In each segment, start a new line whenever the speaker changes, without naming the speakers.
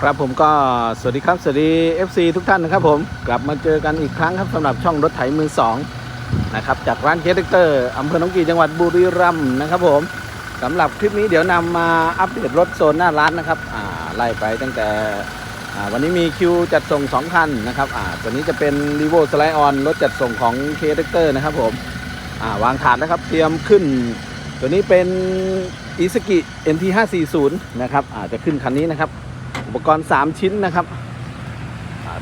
ครับผมก็สวัสดีครับ สวัสดี FC ทุกท่านนะครับผมกลับมาเจอกันอีกครั้งครับสำหรับช่องรถไถมือสองนะครับจากร้านเคสเตอร์อำเภอหนองกี่จังหวัดบุรีรัมย์นะครับผมสำหรับคลิปนี้เดี๋ยวนำมาอัปเดตรถโซนหน้าร้านนะครับอ่าไล่ไปตั้งแต่อ่าวันนี้มีคิวจัดส่ง2คันนะครับอ่าตัวนี้จะเป็น r e v o s l i d e On รถจัดส่งของเคสเตอร์นะครับผมอ่าวางฐานนะครับเตรียมขึ้น ตัวนี้เป็นอิสกิ NT 540 นะครับอาจจะขึ้นคันนี้นะครับ อุปกรณ์ 3 ชิ้นนะครับ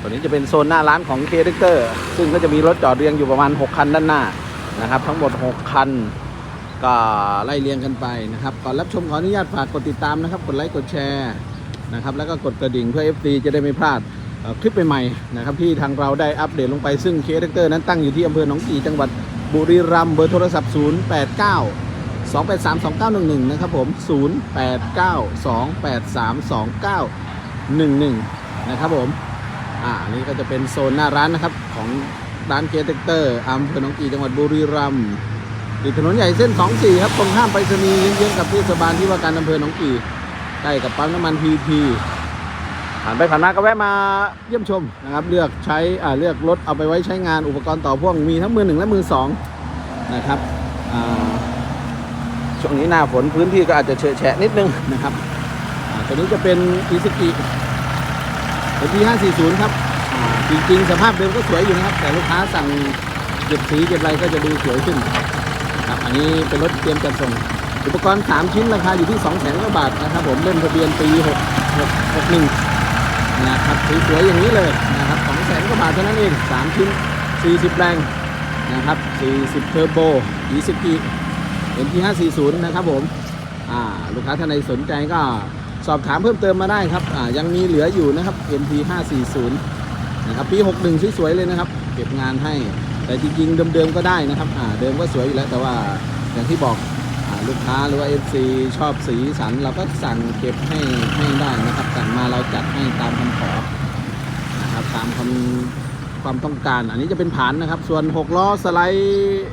ตัวนี้จะเป็นโซนหน้าร้านของเคเดเตอร์ซึ่งก็จะมีรถจอดเรียงอยู่ประมาณ 6 คันด้านหน้านะครับ ทั้งหมด 6 คันก็ไล่เรียงกันไปนะครับก่อนรับชมขออนุญาตฝากกดติดตามนะครับ กดไลค์กดแชร์นะครับแล้วก็กดกระดิ่งเพื่อ FD จะได้ไม่พลาดคลิปใหม่ๆนะครับที่ทางเราได้อัปเดตลงไปซึ่งเคเดเตอร์นั้นตั้งอยู่ที่อำเภอหนองกี่จังหวัดบุรีรัมย์เบอร์โทรศัพท์ 089 2832911 นะครับผม 0892832911 นะครับผม อ่าอันนี้ก็จะเป็นโซนหน้าร้านนะครับของร้านเคเตเตอร์อำเภอหนองกี่จังหวัดบุรีรัมย์ติดถนนใหญ่เส้น 24 ครับตรงข้ามไปรษณีย์เยื้องๆกับเทศบาลที่ว่าการอำเภอหนองกี่ใกล้กับปั๊มน้ำมันพีทีผ่านไปผ่านมาก็แวะมาเยี่ยมชมนะครับ เลือกใช้อ่าเลือกรถเอาไปไว้ใช้งานอุปกรณ์ต่อพ่วงมีทั้งมือหนึ่งและมือสองนะครับอ่า ช่วงนี้หน้าฝนพื้นที่ก็อาจจะเฉอะแฉะนิดนึงนะครับตัวนี้จะเป็นอิสกิเป็นที่540 ครับ จริงๆ สภาพเดิมก็สวยอยู่นะครับ แต่ลูกค้าสั่งเก็บสีเก็บอะไรก็จะดูสวยขึ้นนะครับอันนี้เป็นรถเตรียมจัดส่ง อุปกรณ์ 3 ชิ้นราคาอยู่ที่ 2 0 0 0 0 0กว่าบาทนะครับผมเล่มทะเบียนปี6 6 61นะครับสวยๆอย่างนี้เลยนะครับ2 0 0 0 0 0กว่าบาทเท่านั้นเอง 3 ชิ้น 40 แรงนะครับ 40 เทอร์โบอิสกิ NT 540นะครับผมลูกค้าท่านใดสนใจก็สอบถามเพิ่มเติมมาได้ครับยังมีเหลืออยู่นะครับ NT 540นะครับปี 61 สวยๆเลยนะครับ เก็บงานให้แต่จริงๆเดิมๆก็ได้นะครับเดิมก็สวยอยู่แล้วแต่ว่าอย่างที่บอกอลูกค้าหรือว่า FC ชอบสีสัน เราก็สั่งเก็บให้ให้ได้นะครับสั่งมาเราจัดให้ตามคำขอนะครับตามคำความต้องการ อันนี้จะเป็นผานนะครับ ส่วน 6 ล้อสไลด์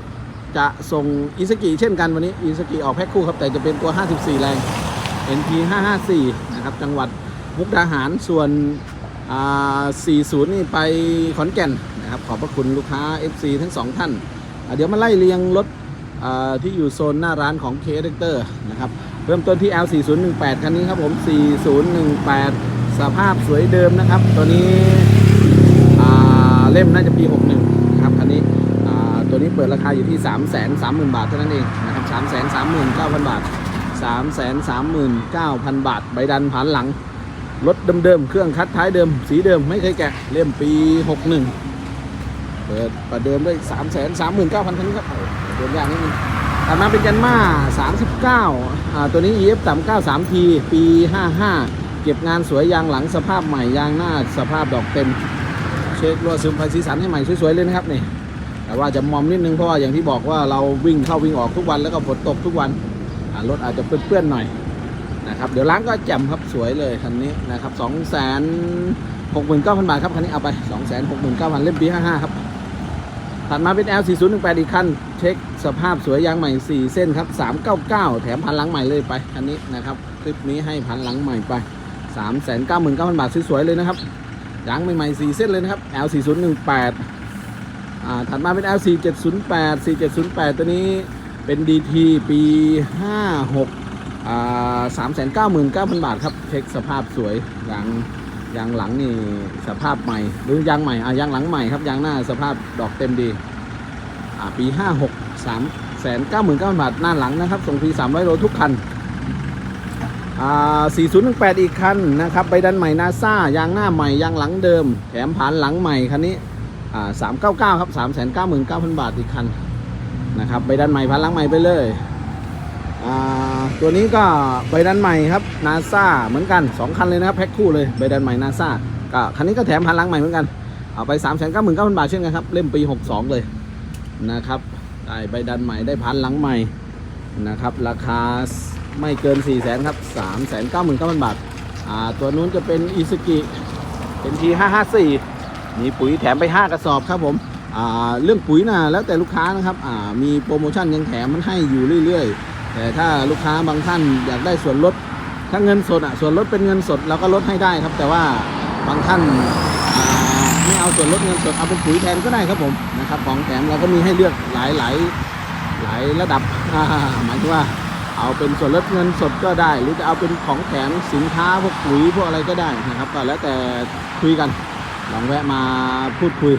จะส่งอิสกิเช่นกันวันนี้อิสกิออกแพ็คคู่ครับแต่จะเป็นตัว 54 แรง NP 554 นะครับ จังหวัดมุกดาหารส่วน 40 นี่ไปขอนแก่นนะครับ ขอบพระคุณลูกค้า FC ทั้งสองท่าน เดี๋ยวมาไล่เรียงรถที่อยู่โซนหน้าร้านของ k d เดเตอร์นะครับ เริ่มต้นที่ L4018 คันนี้ครับผม 4018 สภาพสวยเดิมนะครับ ตัวนี้เล่มน่าจะปี 61 นะครับคันนี้ อ่า ตัวนี้เปิดราคาอยู่ที่ 3 3 0 0 0 0 บาทเท่านั้นเองนะครับ3 3 9 0 0 0 บาท 3 3 9 0 0 0 บาท ใบดันผ่านหลัง รถเดิมๆ เครื่องคัดท้ายเดิม สีเดิมไม่เคยแกะ เล่มปี 61 เปิดประเดิมด้วย 3 3 9 0 0 0คันนี้ครับโอ้โหเดินยากนิดนึงถัดมาเป็นยันมา39อ่าตัวนี้ EF 39 3T ปี 55 เก็บงานสวยยางหลังสภาพใหม่ยางหน้าสภาพดอกเต็ม เช็ครัวซึมไฟสีสันให้ใหม่สวยๆเลยนะครับนี่ แต่ว่าจะมอมนิดนึงเพราะว่าอย่างที่บอกว่าเราวิ่งเข้าวิ่งออกทุกวันแล้วก็ฝนตกทุกวันรถอาจจะเปื้อนๆหน่อยนะครับเดี๋ยวล้างก็แจ่มครับสวยเลยคันนี้นะครับ2 6 9 0 0 0บาทครับคันนี้เอาไป2 6 9 0 0 0เล่มปี55ครับถัดมาเป็น L 4 0 1 8อีกคันเช็คสภาพสวยยางใหม่ 4 เส้นครับ 399 แถมพันหลังใหม่เลยไปคันนี้นะครับ คลิปนี้ให้พันหลังใหม่ไป 3 9 9 0 0 0 บาทสวยๆเลยนะครับยางใหม่ๆ4เส้นเลยนะครับ L 4 0 1 8 อ่าถัดมาเป็น L 4 7 0 8 4 7 0 8 ตัวนี้เป็น DT ปี 56อ่า399,000 บาทครับ เช็คสภาพสวยยางยางหลังนี่สภาพใหม่ หรือยางใหม่อ่ายางหลังใหม่ครับยางหน้าสภาพดอกเต็มดีอ่าปี 56 399,000 บาทหน้าหลังนะครับ ส่งฟรี300 โลทุกคันอ่า4018 อีกคันนะครับใบดันใหม่นาซ่ายางหน้าใหม่ยางหลังเดิม แถมผานหลังใหม่คันนี้ สามเก้าเก้าครับสามแสนเก้าหมื่นเก้าพันบาทอีกคันนะครับใบดันใหม่พันหลังใหม่ไปเลย ตัวนี้ก็ใบดันใหม่ครับนาซาเหมือนกันสองคันเลยนะครับแพ็คคู่เลยใบดันใหม่นาซาก็คันนี้ก็แถมพันหลังใหม่เหมือนกันเอาไปสามแสนเก้าหมื่นเก้าพันบาทเช่นกันครับเล่มปีหกสองเลยนะครับได้ใบดันใหม่ได้พันหลังใหม่นะครับราคาไม่เกิน4ี่แสนครับสามแสนเก้าหมื่นเก้าพันบาทตัวนู้นจะเป็นอิสกิเป็นทีห้าห้าสี่ มีปุ๋ยแถมไป 5 กระสอบครับผมเรื่องปุ๋ยนะแล้วแต่ลูกค้านะครับมีโปรโมชั่นยังแถมมันให้อยู่เรื่อย ๆ แต่ถ้าลูกค้าบางท่านอยากได้ส่วนลดถ้าเงินสดอะส่วนลดเป็นเงินสดเราก็ลดให้ได้ครับ แต่ว่าบางท่านไม่เอาส่วนลดเงินสดเอาเป็นปุ๋ยแทนก็ได้ครับผมนะครับของแถมเราก็มีให้เลือกหลายหลายหลายระดับหมายถึงว่าเอาเป็นส่วนลดเงินสดก็ได้ หรือจะเอาเป็นของแถมสินค้าพวกปุ๋ยพวกอะไรก็ได้นะครับก็แล้วแต่คุยกัน ลองแวะมาพูดคุย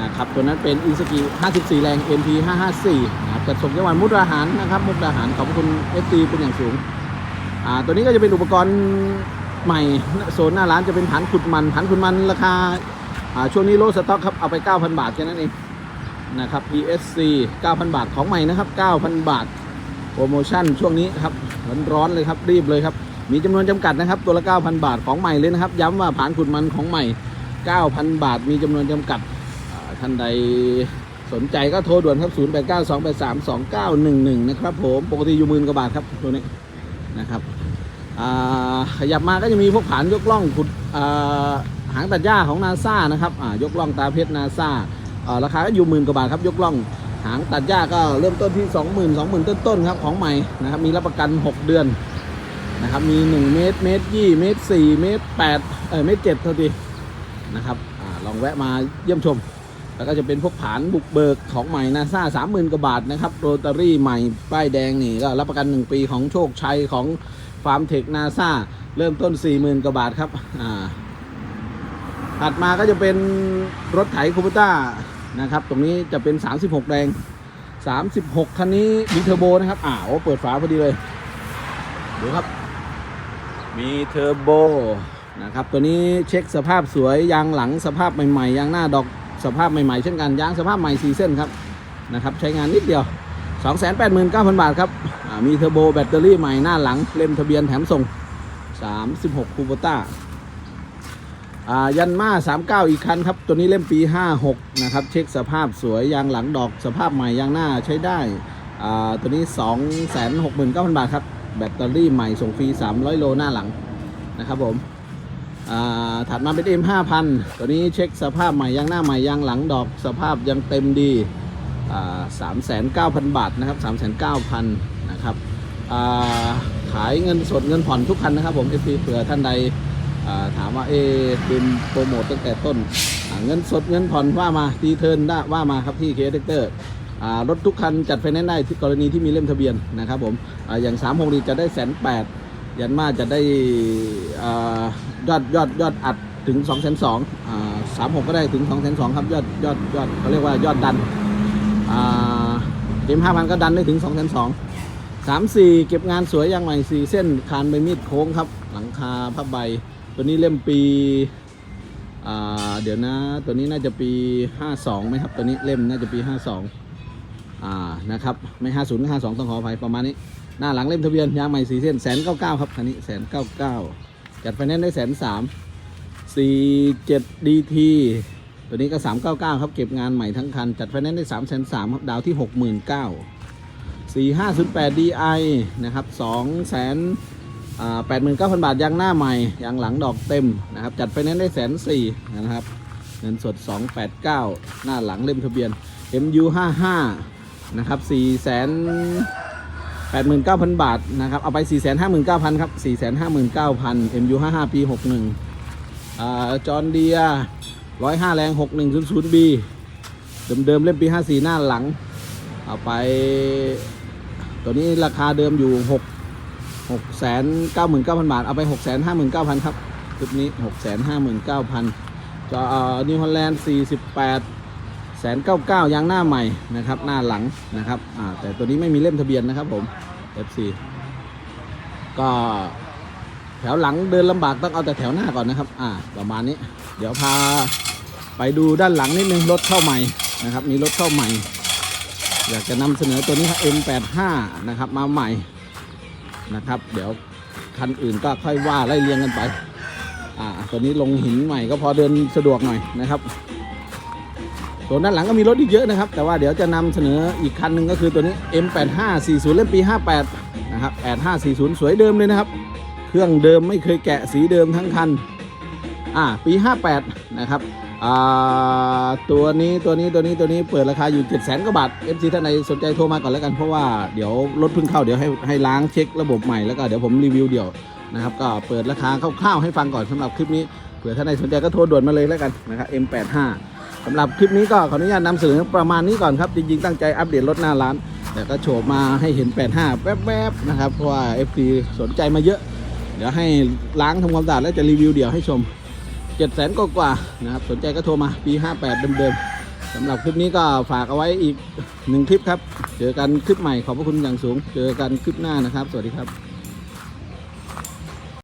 นะครับตัวนั้นเป็นอินสกิ54 แรง MP 554นะครับจัดส่งจังหวัดมุกดาหารนะครับมุกดาหารขอบคุณ FT เป็นอย่างสูงอ่าตัวนี้ก็จะเป็นอุปกรณ์ใหม่โซนหน้าร้านจะเป็นฐานขุดมันฐานขุดมันราคาอ่าช่วงนี้โลสต็อกครับเอาไป 9,000 บาทแค่นั้นเองนะครับ ESC 9,000 บาทของใหม่นะครับ 9,000 บาทโปรโมชั่นช่วงนี้ครับร้อนๆเลยครับรีบเลยครับมีจำนวนจำกัดนะครับ ตัวละ 9,000 บาทของใหม่เลยนะครับ ย้ำว่าฐานขุดมันของใหม่ 9,000 บาท มีจำนวนจำกัดท่านใดสนใจก็โทรด่วนครับ 0 8 9 2 8 3 2 9 1 1 นะครับผม ปกติอยู่หมื่นกว่าบาทครับตัวนี้นะครับขยับมาก็จะมีพวกผานยกล่องขุดหางตัดหญ้าของนาซ่านะครับยกล่องตาเพชรนาซ่าราคาก็อยู่หมื่นกว่าบาทครับ ยกล่องหางตัดหญ้าก็เริ่มต้นที่ 20,000 20,000ต้นๆครับของใหม่นะครับมีรับประกัน 6 เดือนนะครับมี 1 เมตรเมตรยี่เมตรสี่เมตรแปดเออเมตรเจ็ดเท่าที นะครับอลองแวะมาเยี่ยมชม แล้วก็จะเป็นพวกผานบุกเบิกของใหม่นาซาสามหมื่นกว่าบาทนะครับโรตารี่ใหม่ป้ายแดงนี่ก็รับประกัน 1 ปีของโชคชัยของฟาร์มเทคนาซาเริ่มต้น 40,000กว่าบาทครับถัดมาก็จะเป็นรถไถคูปต้านะครับ ตรงนี้จะเป็น 36แรง36 คันนี้มีเทอร์โบนะครับอ้าวเปิดฝาพอดีเลย ดูครับ มีเทอร์โบ นะครับตัวนี้เช็คสภาพสวยยางหลังสภาพใหม่ๆยางหน้าดอกสภาพใหม่ๆเช่นกันยางสภาพใหม่4เส้นครับนะครับใช้งานนิดเดียว 289,000 บาทครับมีเทอร์โบแบตเตอรี่ใหม่หน้าหลังเล่มทะเบียนแถมส่ง 36คูโบต้าอ่ายันมา 39 อีกคันครับ ตัวนี้เล่มปี 56 นะครับ เช็คสภาพสวยยางหลังดอกสภาพใหม่ยางหน้าใช้ได้ ตัวนี้ 269,000 บาทครับ แบตเตอรี่ใหม่ส่งฟรี 300 โลหน้าหลังนะครับผม ถัดมาเป็น M 5,000ตัวนี้เช็คสภาพใหม่ยางหน้าใหม่ยางหลังดอกสภาพยังเต็มดีอ่า39,000บาทนะครับ39,000นะครับาขายเงินสดเงินผ่อนทุกคันนะครับผม FP เผื่อท่านใดาถามว่าเอดิมโปรโมทตั้งแต่ต้น เงินสดเงินผ่อนว่ามาดีเทิร์นได้ว่ามาครับที่เคเดเตอร์รถทุกคันจัดไฟแนนซ์ได้ที่กรณีที่มีเล่มทะเบียนนะครับผมออย่าง3ามหกดีจะได้แสนแปด ยันมาจะได้อยอดยอดยอดอัดถึง2องแสนสองสามหกก็ได้ถึง2องแสนสองครับยอดยอดยอดเขาเรียกว่ายอดดันเอ็มห้าพันก็ดันได้ถึง2องแสนสองสามสี่เก็บงานสวยอย่างใหม่สี่เส้นคานใบมีดโค้งครับ หลังคาผ้าใบ ตัวนี้เล่มปีเดี๋ยวนะ ตัวนี้น่าจะปี 52ไหมครับตัวนี้เล่มน่าจะปี 52อ่านะครับ ไม่ 50ก็52 ต้องขออภัยประมาณนี้ หน้าหลังเล่มทะเบียนยางใหม่สีเส้นแสนเก้าเก้าครับคันนี้แสนเก้าเก้าจัดไฟแนนซ์ได้แสนสามสี่เจ็ดดีทีตัวนี้ก็สามเก้าเก้าครับเก็บงานใหม่ทั้งคัน จัดไฟแนนซ์ได้สามแสนสามครับดาวที่หกหมื่นเก้าสี่ห้าศูนย์แปดดีไอนะครับสองแสนแปดหมื่นเก้าพันบาทยางหน้าใหม่ยางหลังดอกเต็มนะครับ จัดไฟแนนซ์ได้แสนสี่นะครับเงินสด 289 หน้าหลังเล่มทะเบียน MU 55 นะครับ4 8 9 0 0 0 บาทนะครับ เอาไป 4 5 9 0 0 0 ครับ 4 5 9 0 0 0 MU 55 ปี 61อ่าจอห์เดีย105 แรง 6100B เดิมๆเล่มปี 54 หน้าหลัง เอาไป ตัวนี้ราคาเดิมอยู่ 6 6 9 9 0 0 0 บาท เอาไป 6 5 9 0 0 0 ครับชุดนี้ 6 5 9 0 0 0จอนิวฮอลแลนด์ 48 แสนเก้าเก้ายางหน้าใหม่นะครับ หน้าหลังนะครับอ่าแต่ตัวนี้ไม่มีเล่มทะเบียนนะครับผม FC ก็แถวหลังเดินลำบากต้องเอาแต่แถวหน้าก่อนนะครับ อ่า ประมาณนี้ เดี๋ยวพาไปดูด้านหลังนิดนึงรถเข้าใหม่นะครับ มีรถเข้าใหม่ อยากจะนำเสนอตัวนี้ครับ M85 นะครับ มาใหม่นะครับ เดี๋ยวคันอื่นก็ค่อยว่าไล่เรียงกันไป อ่า ตัวนี้ลงหินใหม่ก็พอเดินสะดวกหน่อยนะครับ ส่วนด้านหลังก็มีรถอีกเยอะนะครับ แต่ว่าเดี๋ยวจะนำเสนออีกคันหนึ่งก็คือตัวนี้ M8540 เล่มปี 58 นะครับ 8540 สวยเดิมเลยนะครับ เครื่องเดิมไม่เคยแกะสีเดิมทั้งคัน อ่า ปี 58 นะครับอ่าตัวนี้ตัวนี้ตัวนี้ตัวนี้เปิดราคาอยู่7 0 0 0 0กว่าบาท FC ท่านใดสนใจโทรมาก่อนแล้วกันเพราะว่าเดี๋ยวรถเพิ่งเข้าเดี๋ยวให้ให้ล้างเช็คระบบใหม่แล้วก็เดี๋ยวผมรีวิวเดี่ยวนะครับก็เปิดราคาคร่าวๆให้ฟังก่อนสำหรับคลิปนี้เผื่อท่านใดสนใจก็โทรด่วนมาเลยแล้วกันนะครับ M85 สำหรับคลิปนี้ก็ขออนุญาตนำเสนอประมาณนี้ก่อนครับจริงๆตั้งใจอัปเดตรถหน้าร้าน แต่ก็โฉบมาให้เห็น 85 แวบๆนะครับเพราะว่า FC สนใจมาเยอะ เดี๋ยวให้ล้างทำความสะอาดแล้วจะรีวิวเดี๋ยวให้ชม7 0 0 0 0กว่าๆนะครับสนใจก็โทรมาปี 58 เดิมๆสำหรับคลิปนี้ก็ฝากเอาไว้อีกหนึ่งคลิปครับ เจอกันคลิปใหม่ขอบพระคุณอย่างสูง เจอกันคลิปหน้านะครับ สวัสดีครับ